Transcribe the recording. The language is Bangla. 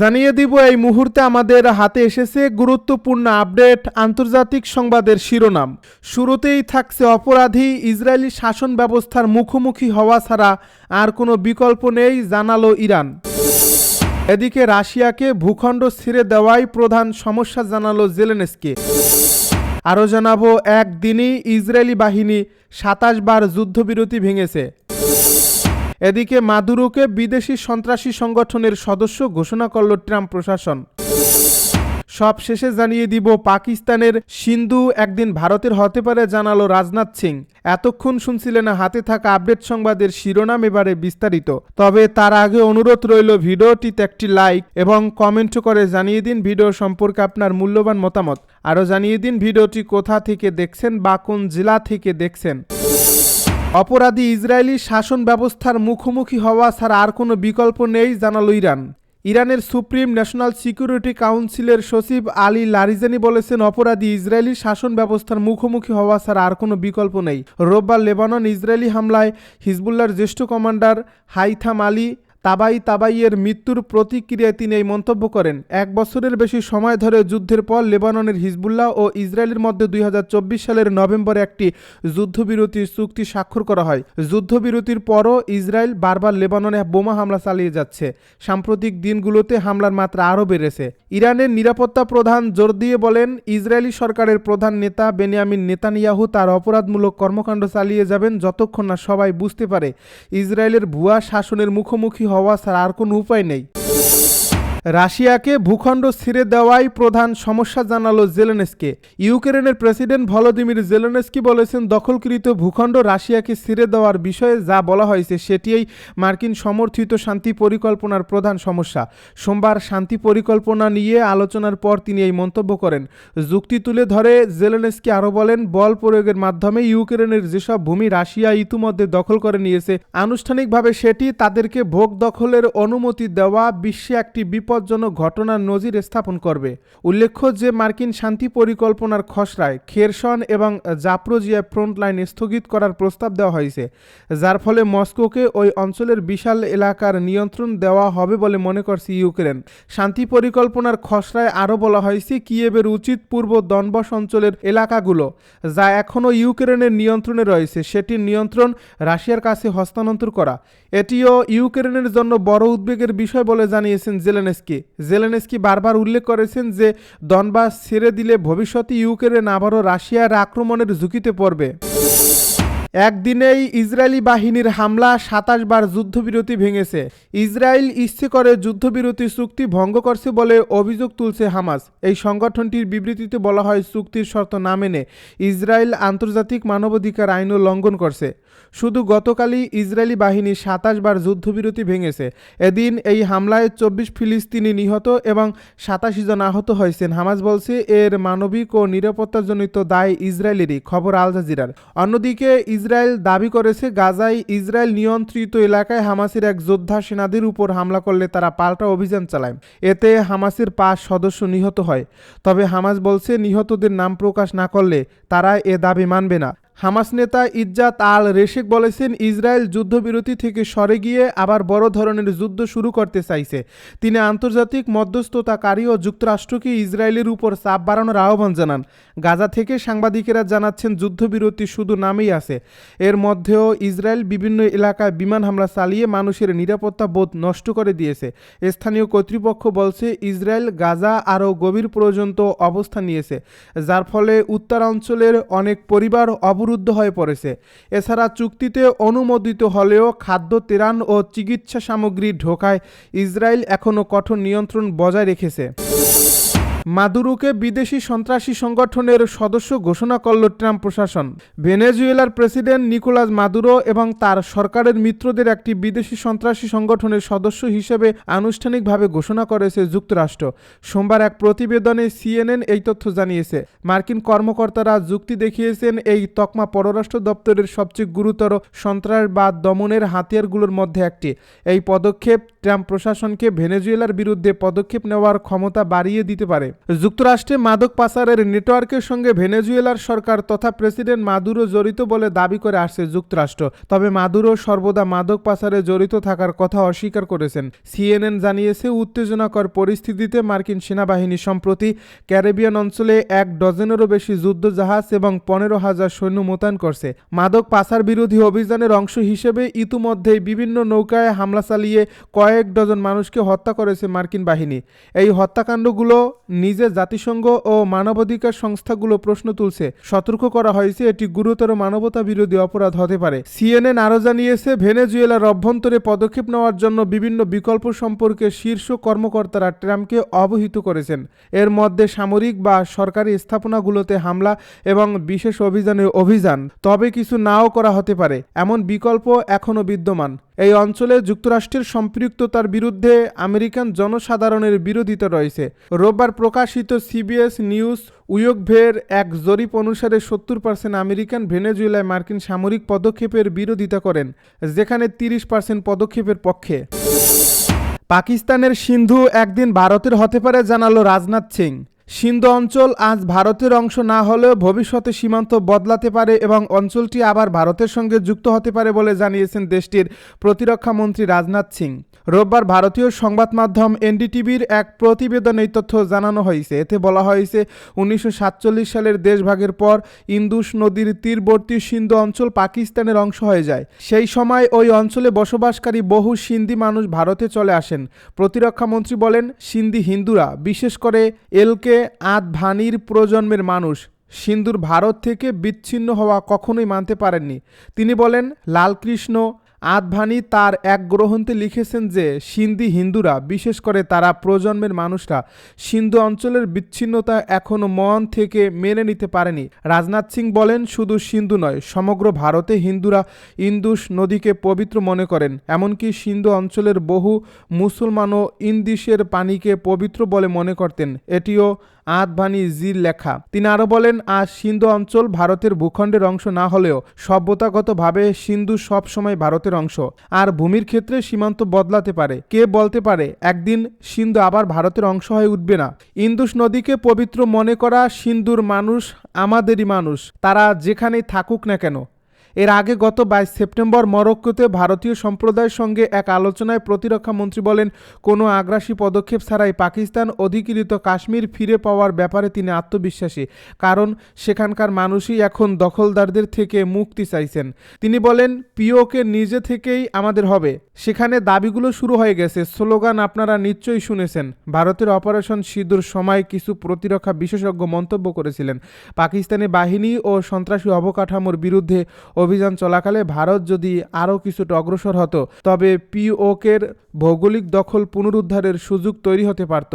জানিয়ে দিব, এই মুহূর্তে আমাদের হাতে এসেছে গুরুত্বপূর্ণ আপডেট আন্তর্জাতিক সংবাদের শিরোনাম। শুরুতেই থাকছে অপরাধী ইসরায়েলি শাসন ব্যবস্থার মুখোমুখি হওয়া ছাড়া আর কোনো বিকল্প নেই, জানালো ইরান। এদিকে রাশিয়াকে ভূখণ্ড ছেড়ে দেওয়াই প্রধান সমস্যা, জানালো জেলেনেসকে। আরও জানাব, একদিনই ইসরায়েলি বাহিনী সাতাশ বার যুদ্ধবিরতি ভেঙেছে। এদিকে মাদুরোকে বিদেশি সন্ত্রাসী সংগঠনের সদস্য ঘোষণা করল ট্রাম্প প্রশাসন। সব শেষে জানিয়ে দিব, পাকিস্তানের সিন্ধু একদিন ভারতের হতে পারে জানালো রাজনাথ সিং। এতক্ষণ শুনছিলেন হাতে থাকা আপডেট সংবাদের শিরোনাম এবারে বিস্তারিত। তবে তার আগে অনুরোধ রইল ভিডিওটিতে একটি লাইক এবং কমেন্ট করে জানিয়ে দিন ভিডিও সম্পর্কে আপনার মূল্যবান মতামত। আরও জানিয়ে দিন ভিডিওটি কোথা থেকে দেখছেন বা কোন জেলা থেকে দেখছেন। অপরাধী ইসরায়েলি শাসন ব্যবস্থার মুখোমুখি হওয়া ছাড়া আর কোনো বিকল্প নেই, জানালো ইরান। ইরানের সুপ্রিম ন্যাশনাল সিকিউরিটি কাউন্সিলের সচিব আলী লারিজানি বলেছেন, অপরাধী ইসরায়েলি শাসন ব্যবস্থার মুখোমুখি হওয়া ছাড়া আর কোনো বিকল্প নেই। রোববার লেবানন ইসরায়েলি হামলায় হিজবুল্লার জ্যেষ্ঠ কমান্ডার হাইথাম আলী তাবাই তাবাইয়ের মৃত্যুর প্রতিক্রিয়ায় তিনি এই মন্তব্য করেন, এক বছরের বেশি সময় ধরে যুদ্ধের পর লেবাননের হিজবুল্লাহ ও ইসরায়েলের মধ্যে দুই হাজার চব্বিশ সালের নভেম্বরে একটি যুদ্ধবিরতির চুক্তি স্বাক্ষর করা হয়। যুদ্ধবিরতির পরও ইসরায়েল বারবার লেবাননে বোমা হামলা চালিয়ে যাচ্ছে। সাম্প্রতিক দিনগুলোতে হামলার মাত্রা আরও বেড়েছে। ইরানের নিরাপত্তা প্রধান জোর দিয়ে বলেন, ইসরায়েলি সরকারের প্রধান নেতা বেনিয়ামিন নেতানিয়াহু তার অপরাধমূলক কর্মকাণ্ড চালিয়ে যাবেন যতক্ষণ না সবাই বুঝতে পারে ইসরায়েলের ভুয়া শাসনের মুখোমুখি হওয়া ছাড়া আর কোনো উপায় নেই। রাশিয়াকে ভূখণ্ড ছেড়ে দেওয়াই প্রধান সমস্যা জানালো জেলেনস্কে। ইউক্রেনের প্রেসিডেন্ট ভলোদিমির জেলেনস্কি বলেছেন, দখলকৃত ভূখণ্ড রাশিয়াকে ছেড়ে দেওয়ার বিষয়ে যা বলা হয়েছে সেটিই মার্কিন সমর্থিত শান্তি পরিকল্পনার প্রধান সমস্যা। সোমবার শান্তি পরিকল্পনা নিয়ে আলোচনার পর তিনি এই মন্তব্য করেন। যুক্তি তুলে ধরে জেলেনস্কি আরও বলেন, বল প্রয়োগের মাধ্যমে ইউক্রেনের যেসব ভূমি রাশিয়া ইতিমধ্যে দখল করে নিয়েছে, আনুষ্ঠানিকভাবে সেটি তাদেরকে ভোগ দখলের অনুমতি দেওয়া বিশ্বে একটি বিপদ বিপজ্জনক ঘটনার নজির স্থাপন করবে। উল্লেখ্য যে মার্কিন শান্তি পরিকল্পনার খসড়ায় খেরসন এবং জাপ্রোজিয়া ফ্রন্টলাইন স্থগিত করার প্রস্তাব দেওয়া হয়েছে, যার ফলে মস্কোকে ওই অঞ্চলের বিশাল এলাকার নিয়ন্ত্রণ দেওয়া হবে বলে মনে করছে ইউক্রেন। শান্তি পরিকল্পনার খসড়ায় আরও বলা হয়েছে কিয়েবের উচিত পূর্ব দনবস অঞ্চলের এলাকাগুলো, যা এখনও ইউক্রেনের নিয়ন্ত্রণে রয়েছে, সেটির নিয়ন্ত্রণ রাশিয়ার কাছে হস্তান্তর করা। এটিও ইউক্রেনের জন্য বড় উদ্বেগের বিষয় বলে জানিয়েছেন জেলেনেস জেলেনস্কি। জেলেনস্কি বারবার উল্লেখ করেছেন যে, দনবাস ছেড়ে দিলে ভবিষ্যতে ইউক্রেন আবারও রাশিয়ার আক্রমণের ঝুঁকিতে পড়বে। একদিনেই ইসরায়েলি বাহিনীর হামলা সাতাশ বার যুদ্ধবিরতি ভেঙেছে। ইসরায়েল ইচ্ছে করে যুদ্ধবিরতি চুক্তি ভঙ্গ করছে বলে অভিযোগ তুলছে হামাস। এই সংগঠনটির বিবৃতিতে বলা হয়, চুক্তির শর্ত না মেনে ইসরায়েল আন্তর্জাতিক মানবাধিকার আইনও লঙ্ঘন করছে। শুধু গতকালই ইসরায়েলি বাহিনী সাতাশ বার যুদ্ধবিরতি ভেঙেছে। এদিন এই হামলায় চব্বিশ ফিলিস্তিনি নিহত এবং সাতাশি জন আহত হয়েছেন। হামাস বলছে, এর মানবিক ও নিরাপত্তাজনিত দায় ইসরায়েলেরই, খবর আল জাজিরার। অন্যদিকে ইসরায়েল দাবি করেছে গাজায় ইসরায়েল নিয়ন্ত্রিত এলাকায় হামাসের এক যোদ্ধা সেনাদের উপর হামলা করলে তারা পাল্টা অভিযান চালায়। এতে হামাসের পাঁচ সদস্য নিহত হয়। তবে হামাস বলছে, নিহতদের নাম প্রকাশ না করলে তারা এ দাবি মানবে না। হামাস নেতা ইজ্জাত আল রেশেক বলেছেন, ইসরায়েল যুদ্ধবিরতি থেকে সরে গিয়ে আবার বড় ধরনের যুদ্ধ শুরু করতে চাইছে। তিনি আন্তর্জাতিক মধ্যস্থতাকারী ও যুক্তরাষ্ট্রকে ইসরায়েলের উপর চাপ বাড়ানোর আহ্বান জানান। গাজা থেকে সাংবাদিকেরা জানাচ্ছেন, যুদ্ধবিরতি শুধু নামেই আছে। এর মধ্যেও ইসরায়েল বিভিন্ন এলাকায় বিমান হামলা চালিয়ে মানুষের নিরাপত্তা বোধ নষ্ট করে দিয়েছে। স্থানীয় কর্তৃপক্ষ বলছে, ইসরায়েল গাজা আরও গভীর পর্যন্ত অবস্থান নিয়েছে, যার ফলে উত্তরাঞ্চলের অনেক পরিবার অব অবরুদ্ধ হয়ে পড়েছে। এছাড়া চুক্তিতে অনুমোদিত হলেও খাদ্য তেরান ও চিকিৎসা সামগ্রী ঢোকায় ইসরায়েল এখনও কঠোর নিয়ন্ত্রণ বজায় রেখেছে। মাদুরোকে বিদেশি সন্ত্রাসী সংগঠনের সদস্য ঘোষণা করল ট্রাম্প প্রশাসন। ভেনেজুয়েলার প্রেসিডেন্ট নিকোলাস মাদুরো এবং তার সরকারের মিত্রদের একটি বিদেশি সন্ত্রাসী সংগঠনের সদস্য হিসেবে আনুষ্ঠানিকভাবে ঘোষণা করেছে যুক্তরাষ্ট্র। সোমবার এক প্রতিবেদনে সিএনএন এই তথ্য জানিয়েছে। মার্কিন কর্মকর্তারা যুক্তি দেখিয়েছেন, এই তকমা পররাষ্ট্র দপ্তরের সবচেয়ে গুরুতর সন্ত্রাসবাদ দমনের হাতিয়ারগুলোর মধ্যে একটি। এই পদক্ষেপ ট্রাম্প প্রশাসনকে ভেনেজুয়েলার বিরুদ্ধে পদক্ষেপ নেওয়ার ক্ষমতা বাড়িয়ে দিতে পারে। যুক্তরাষ্ট্রে মাদক পাচারের নেটওয়ার্কের সঙ্গে ভেনেজুয়েলার সরকার তথা প্রেসিডেন্ট মাদুরো জড়িত বলে দাবি করে আসছে যুক্তরাষ্ট্র। তবে মাদুরো সর্বদা মাদক পাচারে জড়িত থাকার কথা অস্বীকার করেছেন। সিএনএন জানিয়েছে, উত্তেজনাকর পরিস্থিতিতে মার্কিন সেনাবাহিনী সম্প্রতি ক্যারিবিয়ান অঞ্চলে এক ডজনেরও বেশি যুদ্ধজাহাজ এবং পনেরো হাজার সৈন্য মোতায়েন করছে। মাদক পাচার বিরোধী অভিযানের অংশ হিসেবে ইতিমধ্যেই বিভিন্ন নৌকায় হামলা চালিয়ে কয়েক ডজন মানুষকে হত্যা করেছে মার্কিন বাহিনী। এই হত্যাকাণ্ডগুলো নিজে জাতিসংঘ ও মানবাধিকার সংস্থাগুলো প্রশ্ন তুলছে। সতর্ক করা হয়েছে, এটি গুরুতর মানবতা বিরোধী অপরাধ হতে পারে। সিএনএন আরও জানিয়েছে, ভেনেজুয়েলার অভ্যন্তরে পদক্ষেপ নেওয়ার জন্য বিভিন্ন বিকল্প সম্পর্কে শীর্ষ কর্মকর্তারা ট্রাম্পকে অবহিত করেছেন। এর মধ্যে সামরিক বা সরকারি স্থাপনাগুলোতে হামলা এবং বিশেষ অভিযানের অভিযান। তবে কিছু নাও করা হতে পারে। এমন বিকল্প এখনও বিদ্যমান। এই অঞ্চলে যুক্তরাষ্ট্রের সম্পৃক্ততার বিরুদ্ধে আমেরিকান জনসাধারণের বিরোধিতা রয়েছে। রোববার প্রকাশিত সিবিএস নিউজ উয়কভের এক জরিপ অনুসারে সত্তর পার্সেন্ট আমেরিকান ভেনেজুয়েলায় মার্কিন সামরিক পদক্ষেপের বিরোধিতা করেন, যেখানে তিরিশ পার্সেন্ট পদক্ষেপের পক্ষে। পাকিস্তানের সিন্ধু একদিন ভারতের হতে পারে জানালো রাজনাথ সিং। সিন্ধু অঞ্চল আজ ভারতের অংশ না হলেও ভবিষ্যতে সীমান্ত বদলাতে পারে এবং অঞ্চলটি আবার ভারতের সঙ্গে যুক্ত হতে পারে বলে জানিয়েছেন দেশটির প্রতিরক্ষা মন্ত্রী রাজনাথ সিং। রোববার ভারতীয় সংবাদ মাধ্যম এনডিটিভির এক প্রতিবেদনে এই তথ্য জানানো হয়েছে। এতে বলা হয়েছে, উনিশশো সাতচল্লিশ সালের দেশভাগের পর ইন্দুস নদীর তীরবর্তী সিন্ধু অঞ্চল পাকিস্তানের অংশ হয়ে যায়। সেই সময় ওই অঞ্চলে বসবাসকারী বহু সিন্ধি মানুষ ভারতে চলে আসেন। প্রতিরক্ষা মন্ত্রী বলেন, সিন্ধি হিন্দুরা, বিশেষ করে এলকে আদভানির প্রজন্মের মানুষ সিন্ধুর ভারত থেকে বিচ্ছিন্ন হওয়া কখনোই মানতে পারেননি। তিনি বলেন লালকৃষ্ণ আদভানি তার এক গ্রন্থে লিখেছেন যে, সিন্ধি হিন্দুরা, বিশেষ করে তারা প্রজন্মের মানুষরা, সিন্ধু অঞ্চলের বিচ্ছিন্নতা এখনও মন থেকে মেনে নিতে পারেনি। রাজনাথ সিং বলেন, শুধু সিন্ধু নয়, সমগ্র ভারতে হিন্দুরা ইন্দুস নদীকে পবিত্র মনে করেন। এমনকি সিন্ধু অঞ্চলের বহু মুসলমানও ইন্দিসের পানিকে পবিত্র বলে মনে করতেন। এটিও আদভানি জির লেখা। তিনি আরও বলেন, আজ সিন্ধু অঞ্চল ভারতের ভূখণ্ডের অংশ না হলেও সভ্যতাগতভাবে সিন্ধু সবসময় ভারতের অংশ। আর ভূমির ক্ষেত্রে সীমান্ত বদলাতে পারে। কে বলতে পারে? একদিন সিন্ধু আবার ভারতের অংশ হয়ে উঠবে না। ইন্দুস নদীকে পবিত্র মনে করা সিন্ধুর মানুষ আমাদেরই মানুষ। তারা যেখানেই থাকুক না কেন। এর আগে গত বাইশ সেপ্টেম্বর মরক্কোতে ভারতীয় সম্প্রদায়ের সঙ্গে এক আলোচনায় প্রতিরক্ষা মন্ত্রী বলেন, কোনো আগ্রাসী পদক্ষেপ ছাড়াই পাকিস্তান অধিকৃত কাশ্মীর ফিরে পাওয়ার ব্যাপারে তিনি আত্মবিশ্বাসী, কারণ সেখানকার মানুষই এখন দখলদারদের থেকে মুক্তি চাইছেন। তিনি বলেন, পিওকে নিজে থেকেই আমাদের হবে। সেখানে দাবিগুলো শুরু হয়ে গেছে। স্লোগান আপনারা নিশ্চয়ই শুনেছেন। ভারতের অপারেশন সিঁদুর সময় কিছু প্রতিরক্ষা বিশেষজ্ঞ মন্তব্য করেছিলেন। পাকিস্তানি বাহিনী ও সন্ত্রাসী অবকাঠামোর বিরুদ্ধে অভিযান চলাকালে ভারত যদি আরও কিছুটা অগ্রসর হতো, তবে পিওকের ভৌগোলিক দখল পুনরুদ্ধারের সুযোগ তৈরি হতে পারত।